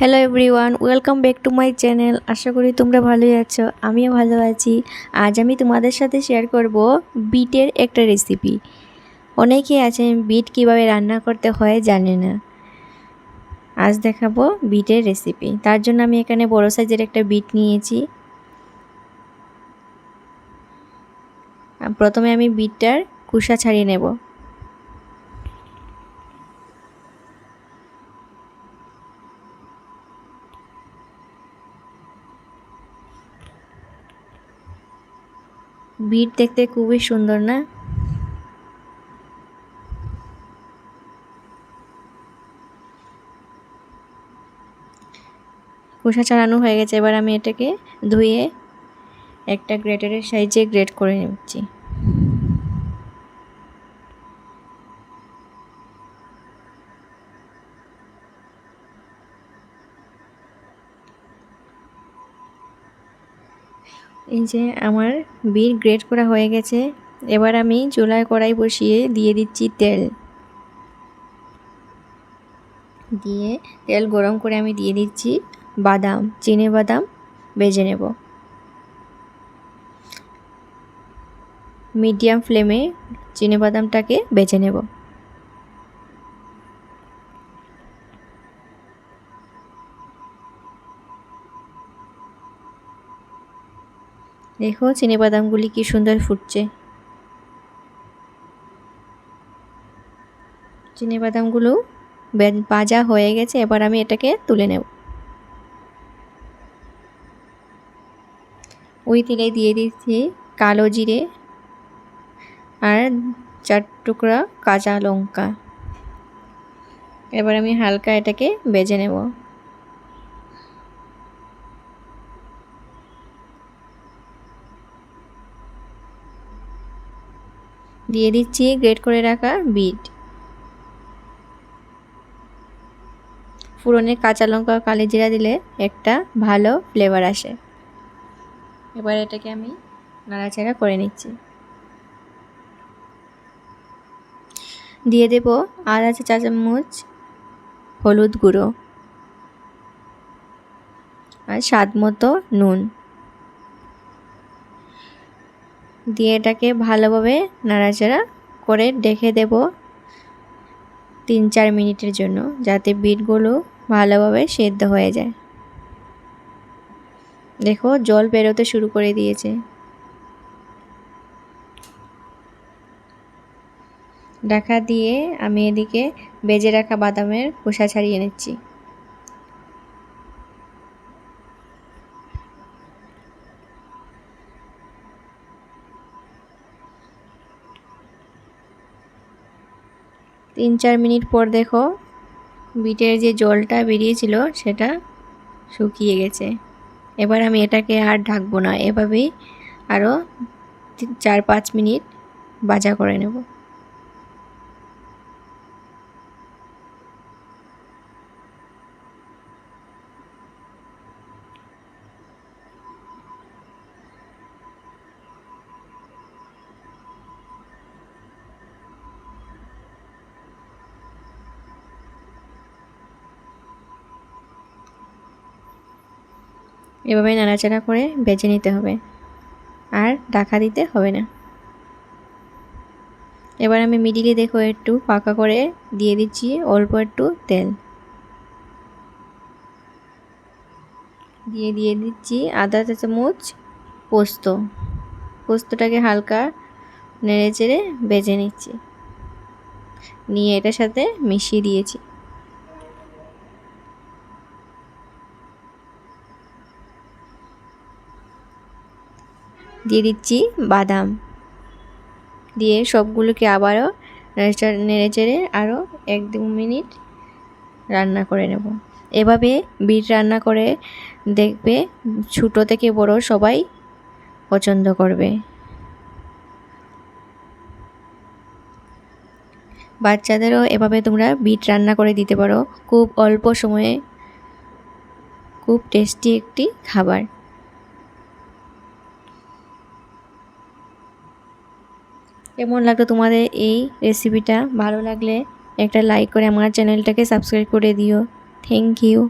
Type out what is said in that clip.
Hello everyone welcome back to my channel আশা করি তোমরা ভালোই আছো, আমিও ভালো আছি। আজ আমি তোমাদের সাথে শেয়ার করব বিটের একটা রেসিপি অনেকেই আছেন বিট কীভাবে রান্না করতে হয় জানে না। আজ দেখাবো বিটের রেসিপি তার জন্য আমি এখানে বড় সাইজের একটা বিট নিয়েছি। প্রথমে আমি বিটটার কুসা ছাড়িয়ে নেব। বিট দেখতে খুবই সুন্দর, না? খোসা ছাড়ানো হয়ে গেছে, এবার আমি এটাকে ধুয়ে একটা গ্রেটারের সাইজে গ্রেট করে নিচ্ছি। এই যে আমার বিট গ্রেট করা হয়ে গেছে, এবার আমি চুলায় কড়াই বসিয়ে দিয়ে দিচ্ছি তেল। দিয়ে তেল গরম করে আমি দিয়ে দিচ্ছি বাদাম, চিনে বাদাম বেজে নেব। মিডিয়াম ফ্লেমে চিনে বাদামটাকে বেজে নেব। দেখো, চিনি বাদামগুলি কি সুন্দর ফুটছে। চিনি বাদামগুলো ভাজা হয়ে গেছে, এবার আমি এটাকে তুলে নেব। ওই তেলে দিয়ে দিচ্ছি কালো জিরে আর চার টুকরা কাঁচা লঙ্কা। এবার আমি হালকা এটাকে বেজে নেব। দিয়ে দিচ্ছি গ্রেট করে রাখা বিট ফুরনে কাঁচা লঙ্কা কালি জিরা দিলে একটা ভালো ফ্লেভার আসে। এবার এটাকে আমি নাড়াচাড়া করে নিচ্ছি। দিয়ে দেব আধা চা চামচ, হলুদ গুঁড়ো আর স্বাদ মতো নুন। দিয়ে এটাকে ভালোভাবে নাড়াচাড়া করে ডেকে দেব তিন চার মিনিটের জন্য, যাতে বিটগুলো ভালোভাবে সেদ্ধ হয়ে যায়। দেখো, জল বেরোতে শুরু করে দিয়েছে। ঢাকা দিয়ে আমি এদিকে বেজে রাখা বাদামের খোসা ছাড়িয়ে নিচ্ছি। তিন চার মিনিট পর দেখো বিটের যে জলটা বেরিয়েছিল, সেটা শুকিয়ে গেছে। এবার আমি এটাকে আর ঢাকবো না, এভাবেই আরও চার পাঁচ মিনিট বাজা করে নেব। এভাবে নাড়াচাড়া করে বেজে নিতে হবে। আর ঢাকা দিতে হবে না। এবার আমি মিডিলে দেখো একটু পাকা করে দিয়ে দিচ্ছি, অল্প একটু তেল। দিয়ে দিয়ে দিচ্ছি আদা চা চামচ পোস্ত। পোস্তটাকে হালকা নেড়ে চেড়ে বেজে নিচ্ছি। নিয়ে এটার সাথে মিশিয়ে দিয়েছি। দিয়ে দিচ্ছি বাদাম। দিয়ে সবগুলোকে আবারও নেড়ে চেড়ে আরও এক দু মিনিট রান্না করে নেব। এভাবে বিট রান্না করে দেখবে ছোটো থেকে বড় সবাই পছন্দ করবে। বাচ্চাদেরও এভাবে তোমরা বিট রান্না করে দিতে পারো। খুব অল্প সময়ে খুব টেস্টি একটি খাবার। কেমন লাগল তোমাদের এই রেসিপিটা ভালো লাগলে একটা লাইক করে আমার চ্যানেলটাকে সাবস্ক্রাইব করে দিও। Thank you